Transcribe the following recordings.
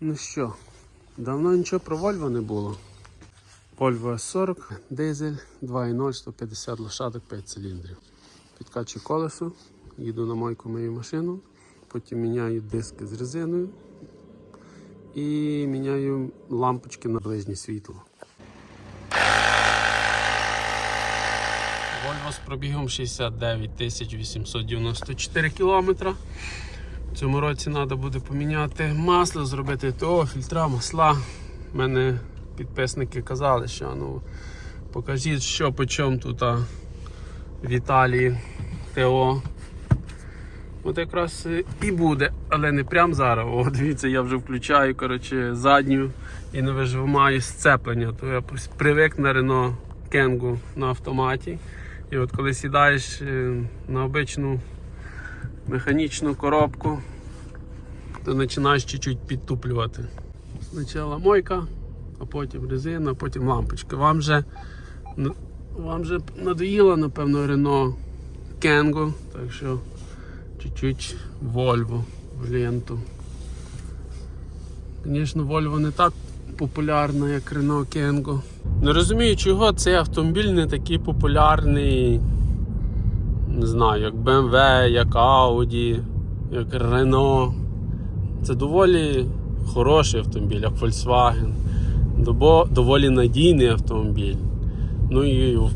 Ну що, давно нічого про Volvo не було. Volvo S40, дизель, 2.0, 150 лошадок, 5 циліндрів. Підкачую колесо, їду на мойку мою машину, потім міняю диски з резиною і міняю лампочки на ближнє світло. Volvo з пробігом 69 894 кілометра. В цьому році треба буде поміняти масло, зробити ТО, фільтра, масла. У мене підписники казали, що ну, покажіть, що по чому тут а, в Італії ТО. От якраз і буде, але не прямо зараз. О, дивіться, я вже включаю коротше, задню і не вижимаю сцеплення. То я привик на Renault Kangoo на автоматі. І от коли сідаєш е, на обичну механічну коробку, то починаєш чуть-чуть підтуплювати. Спочатку мойка, а потім резина, а потім лампочка. Вам же, вам же надоїло, напевно, Renault Kangoo, так що чуть-чуть Volvo в ленту. Звісно, Volvo не так популярна, як Renault Kangoo. Не розумію, чого цей автомобіль не такий популярний не знаю, як BMW, як Audi, як Renault. Це доволі хороший автомобіль, як Volkswagen. Доволі надійний автомобіль. Ну і в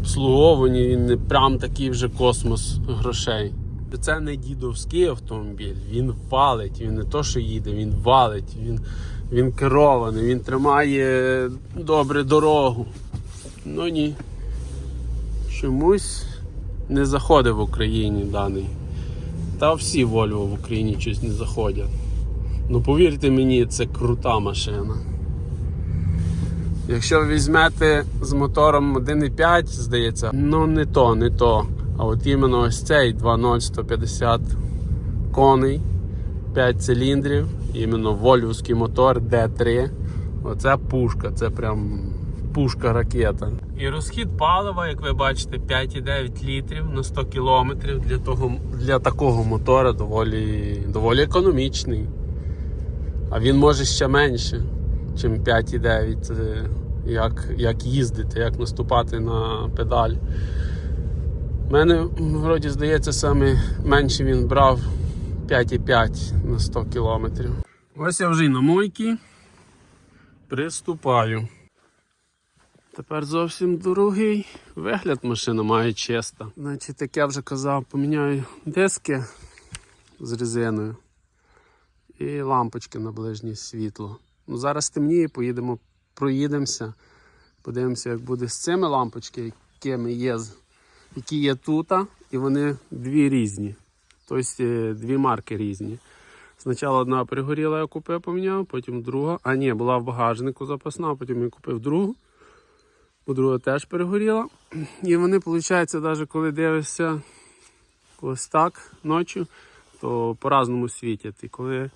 він не прям такий вже космос грошей. Це не дідовський автомобіль, він валить, він не то, що їде, він валить, він, він керований, він тримає добре дорогу. Ну ні. Чомусь не заходить в Україні даний. Та всі Volvo в Україні щось не заходять. Ну повірте мені, це крута машина. Якщо ви візьмете з мотором 1.5, здається, ну не то, не то. А от іменно ось цей 2.0 150 коней, 5 циліндрів, іменно вольвовський мотор D3. Оце пушка, це прям пушка ракета. І розхід палива, як ви бачите, 5,9 літрів на 100 кілометрів для, того, для такого мотора доволі, доволі економічний. А він може ще менше, ніж 5,9. Як, як їздити, як наступати на педаль. У мене вроді здається, саме менше він брав 5,5 на 100 кілометрів. Ось я вже й на мойці. Приступаю. Тепер зовсім другий вигляд машина має чиста. Значить, як я вже казав, поміняю диски з резиною і лампочки на ближнє світло. Ну, зараз темніє, поїдемо, проїдемося, подивимося, як буде з цими лампочки, якими є, які є тут, і вони дві різні. Тобто е, дві марки різні. Спочатку одна перегоріла, я купив, поміняв, потім друга. А ні, була в багажнику запасна, потім я купив другу. Бо друга теж перегоріла. І вони, виходить, навіть коли дивишся ось так ночі, то по-разному світять. І коли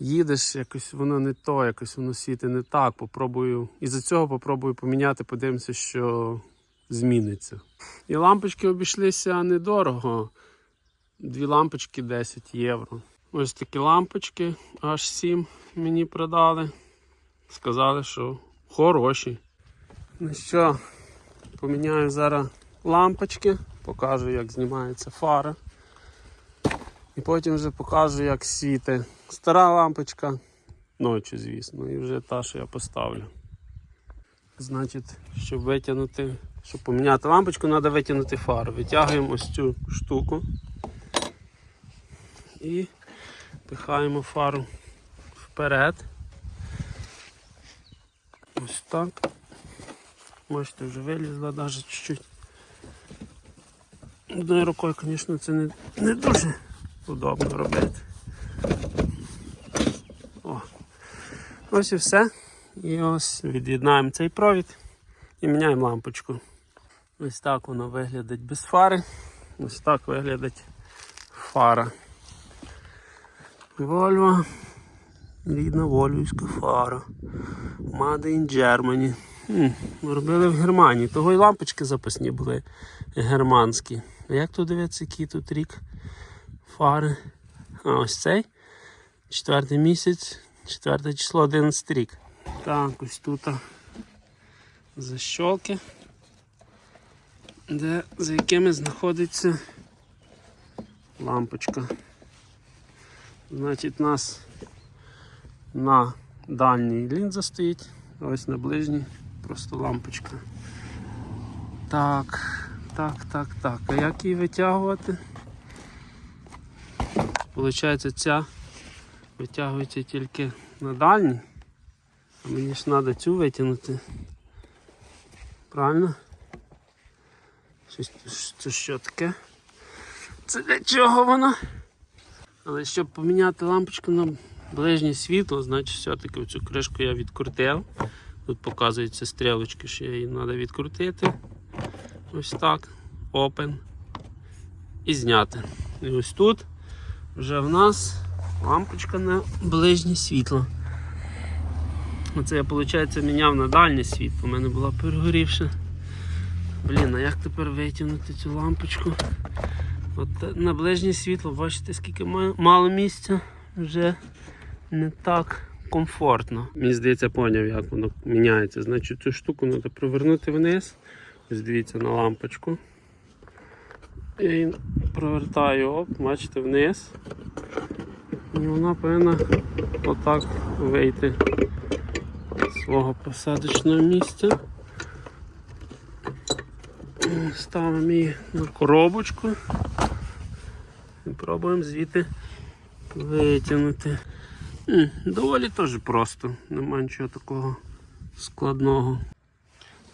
їдеш, якось воно не то, якось воно світить не так. Попробую. І за цього попробую поміняти, подивимося, що зміниться. І лампочки обійшлися недорого. Дві лампочки 10 євро. Ось такі лампочки аж 7 мені продали. Сказали, що хороші. Ну що, поміняю зараз лампочки, покажу, як знімається фара. І потім вже покажу, як світить стара лампочка ночі, звісно, і вже та, що я поставлю. Значить, щоб витягнути, щоб поміняти лампочку, треба витягнути фару. Витягуємо ось цю штуку і пихаємо фару вперед. Ось так. Бачите, вже вилізла навіть чуть-чуть. Одною рукою, звісно, це не, не дуже удобно робити. О. Ось і все. І ось від'єднаємо цей провід і міняємо лампочку. Ось так воно виглядить без фари. Ось так виглядить фара. Volvo. Рідна вольвівська фара. Made in Germany. Хм, робили в Германії. Того й лампочки запасні були германські. А як тут дивиться, який тут рік фари? А ось цей. Четвертий місяць 4 число 11 рік. Так, ось тут защолки, де, за якими знаходиться лампочка. Значить, у нас на дальній лінза стоїть, ось на ближній просто лампочка. Так, так, так, так. А як її витягувати? Получається, ця витягується тільки на дальній, а мені ж треба цю витягнути. Правильно? Це що таке? Це для чого воно? Але щоб поміняти лампочку на ближнє світло, значить все-таки цю кришку я відкрутив. Тут показуються стрілочки, що її треба відкрутити. Ось так. Open. І зняти. І ось тут вже в нас лампочка на ближнє світло. Оце я, виходить, міняв на дальнє світло. У мене була перегорівша. Блін, а як тепер витягнути цю лампочку? От на ближнє світло, бачите, скільки мало місця, вже не так комфортно. Мені здається, поняв, як воно міняється. Значить, цю штуку треба провернути вниз. Ось дивіться на лампочку. І провертаю, оп, бачите, вниз. І вона повинна отак вийти з свого посадочного місця. Ставимо її на коробочку і пробуємо звідти витягнути. Доволі теж просто, нема нічого такого складного.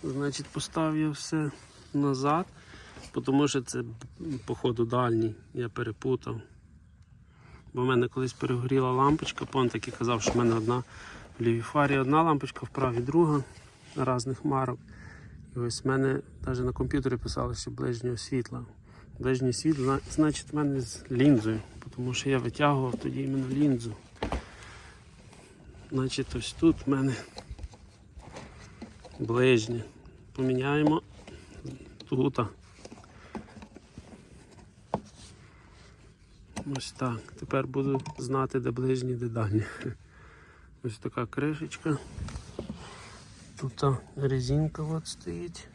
Значить, поставив я все назад, тому що це походу дальній, я перепутав. Бо в мене колись перегоріла лампочка, пон таки казав, що в мене одна в лівій фарі одна лампочка, в правій друга різних марок. І ось в мене навіть на комп'ютері писали, що ближнього світла. Ближнє світло, значить, в мене з лінзою, тому що я витягував тоді іменно лінзу. Значить, ось тут в мене ближнє. Поміняємо тут. Ось так. Тепер буду знати, де ближнє, де дальнє. Ось така кришечка. Тут резинка от стоїть.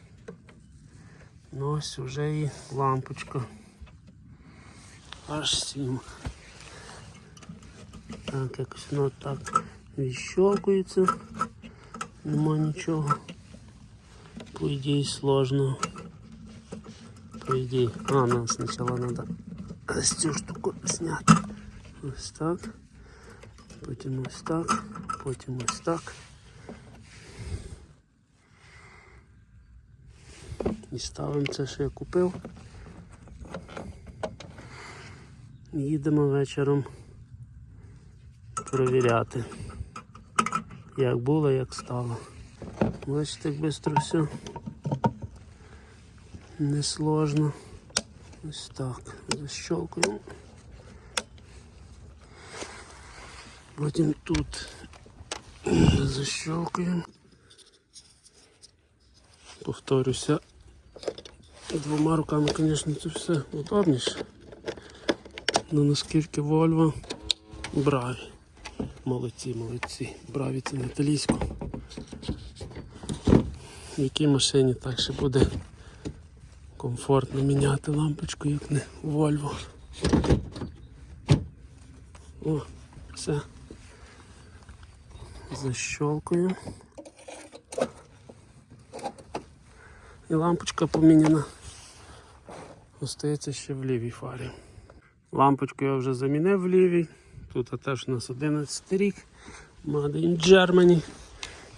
Ну ось вже і лампочка. Аж сім. Так, якось воно так відщолкується. Нема нічого. По ідеї сложно. По ідеї. А, нам спочатку треба ось цю штуку зняти. Ось так. Потім ось так. Потім ось так. І ставимо це, що я купив. Їдемо вечором перевіряти, як було, як стало. Бачите, як швидко все. Несложно. Ось так. Защелкуємо. Потім тут защелкуємо. Повторюся. Двома руками, звісно, це все удобніше. Ну наскільки Volvo браві. Молодці, молодці. Браві це на італійську. В якій машині так ще буде комфортно міняти лампочку, як не Volvo. О, все. Защелкуємо. І лампочка поміняна. Остається ще в лівій фарі. Лампочку я вже замінив в лівій. Тут теж у нас 11 рік. Made in Germany.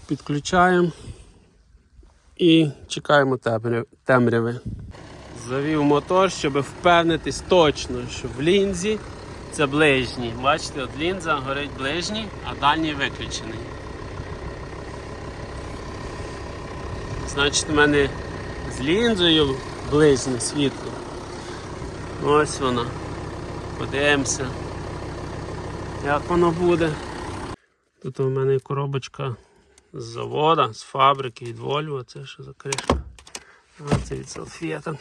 Підключаємо і чекаємо темряви. Завів мотор, щоб впевнитись точно, що в лінзі це ближній. Бачите, от лінза горить ближній, а дальній виключений. Значить, у мене з лінзою ближнє світло. Ось воно. Подивимося, як воно буде. Тут у мене коробочка з завода, з фабрики від Volvo. Це що за кришка? А, це від салфеток.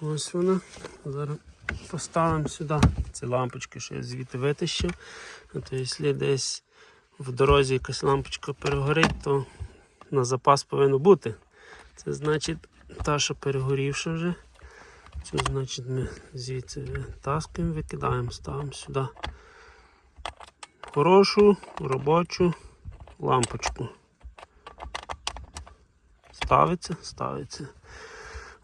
Ось вона. Зараз поставимо сюди ці лампочки, що я звідти витащив. А то якщо десь в дорозі якась лампочка перегорить, то на запас повинно бути. Це значить та, що перегорівша вже. Це значить ми звідси витаскуємо, викидаємо, ставимо сюди хорошу робочу лампочку. Ставиться, ставиться.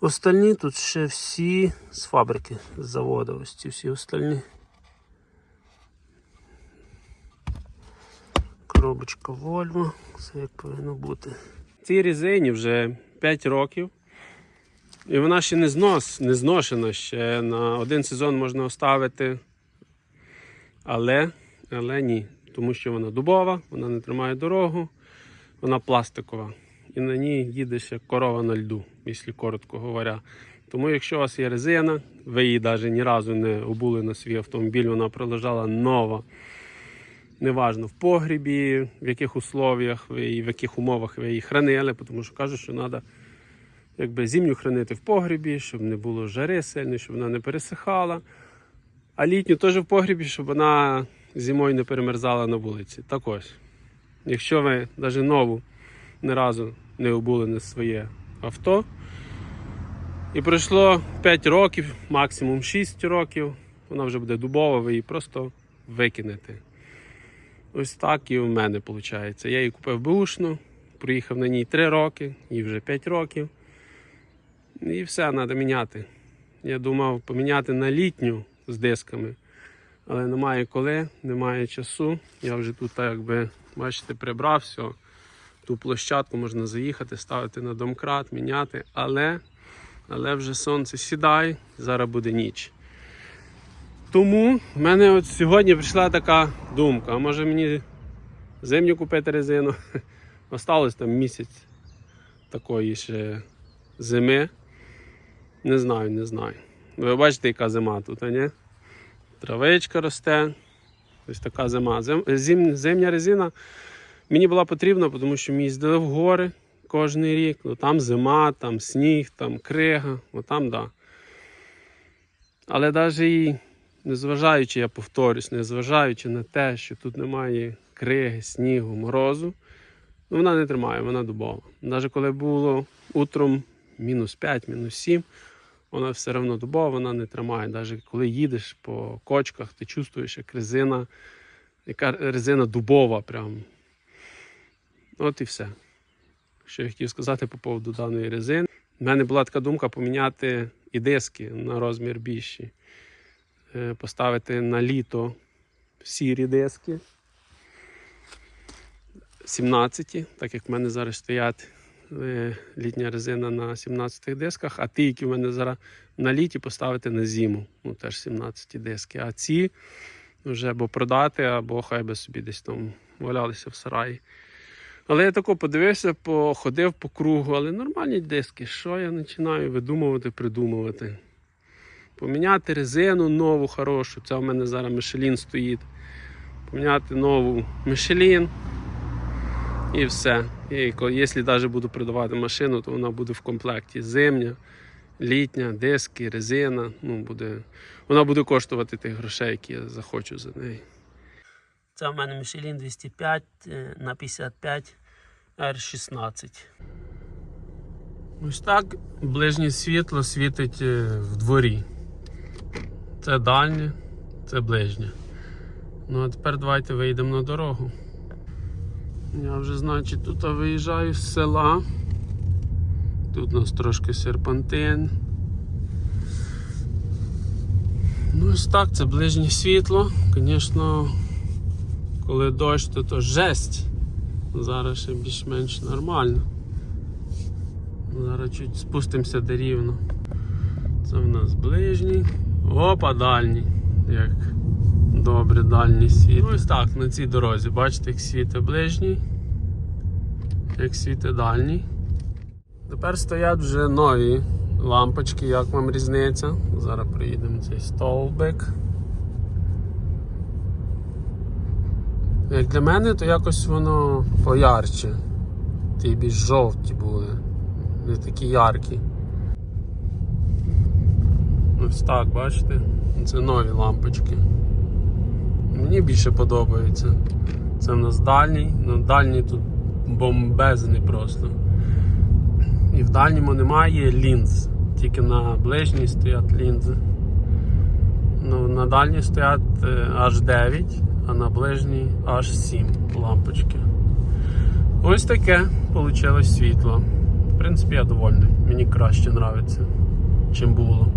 Остальні тут ще всі з фабрики, з заводу, ось ці всі остальні. Коробочка Volvo, все як повинно бути. Цій резині вже 5 років. І вона ще не, знос, не зношена, ще на один сезон можна оставити. Але, але ні. Тому що вона дубова, вона не тримає дорогу, вона пластикова. І на ній їдеш як корова на льду, якщо коротко говоря. Тому якщо у вас є резина, ви її навіть ні разу не обули на свій автомобіль, вона пролежала нова. Неважно в погрібі, в яких условіях ви її, в яких умовах ви її хранили, тому що кажуть, що треба якби зимню хранити в погрібі, щоб не було жари сильної, щоб вона не пересихала. А літню теж в погрібі, щоб вона зимою не перемерзала на вулиці. Так ось. Якщо ви навіть нову ні разу не обули на своє авто, і пройшло 5 років, максимум 6 років, вона вже буде дубова, ви її просто викинете. Ось так і у мене виходить. Я її купив бушну, проїхав на ній 3 роки, їй вже 5 років. І все, треба міняти. Я думав поміняти на літню з дисками, але немає коли, немає часу. Я вже тут, так якби, бачите, прибрав все. Ту площадку можна заїхати, ставити на домкрат, міняти, але, але вже сонце сідає, зараз буде ніч. Тому в мене от сьогодні прийшла така думка, а може мені зимню купити резину. Осталось там місяць такої ще зими. Не знаю, не знаю. Ви бачите, яка зима тут, а ні? Травичка росте. Ось така зима. Зим, зим, зимня резина мені була потрібна, тому що ми їздили в гори кожен рік. Ну, там зима, там сніг, там крига, отам, да. Але навіть і незважаючи, я повторюсь, незважаючи на те, що тут немає криги, снігу, морозу, ну, вона не тримає, вона дубова. Навіть коли було утром мінус 5, мінус 7, вона все одно дубова, вона не тримає. Навіть коли їдеш по кочках, ти чувствуєш, як резина, яка резина дубова прям. От і все. Що я хотів сказати по поводу даної резини. У мене була така думка поміняти і диски на розмір більші. Е, Поставити на літо сірі диски. 17, так як в мене зараз стоять літня резина на 17 дисках, а ті, які в мене зараз на літі, поставити на зиму. Ну теж 17 диски. А ці вже або продати, або хай би собі десь там валялися в сараї. Але я тако подивився, походив по кругу, але нормальні диски. Що я починаю видумувати, придумувати? Поміняти резину нову, хорошу. Це у мене зараз Мишелін стоїть. Поміняти нову Мишелін. І все. І якщо навіть буду продавати машину, то вона буде в комплекті зимня, літня, диски, резина. Ну, буде, вона буде коштувати тих грошей, які я захочу за неї. Це в мене Michelin 205 е, на 55 R16. Ось так ближнє світло світить е, в дворі. Це дальнє, це ближнє. Ну а тепер давайте вийдемо на дорогу. Я вже, значить, тут виїжджаю з села. Тут у нас трошки серпантин. Ну ось так, це ближнє світло. Звісно, коли дощ, то то жесть. Зараз ще більш-менш нормально. Зараз чуть спустимося де рівно. Це в нас ближній. Опа, дальній. Як добре дальній світ. Ось так на цій дорозі. Бачите, як світить ближній, як світить дальній. Тепер стоять вже нові лампочки, як вам різниця. Зараз приїдемо цей стовбик. Як для мене, то якось воно поярче. Ті більш жовті були, не такі яркі. Ось так, бачите? Це нові лампочки. Мені більше подобається. Це в нас дальній. Ну, дальній тут бомбезний просто. І в дальньому немає лінз. Тільки на ближній стоять лінзи. Ну, на дальній стоять е, аж 9, а на ближній аж 7 лампочки. Ось таке вийшло світло. В принципі, я довольний. Мені краще подобається, чим було.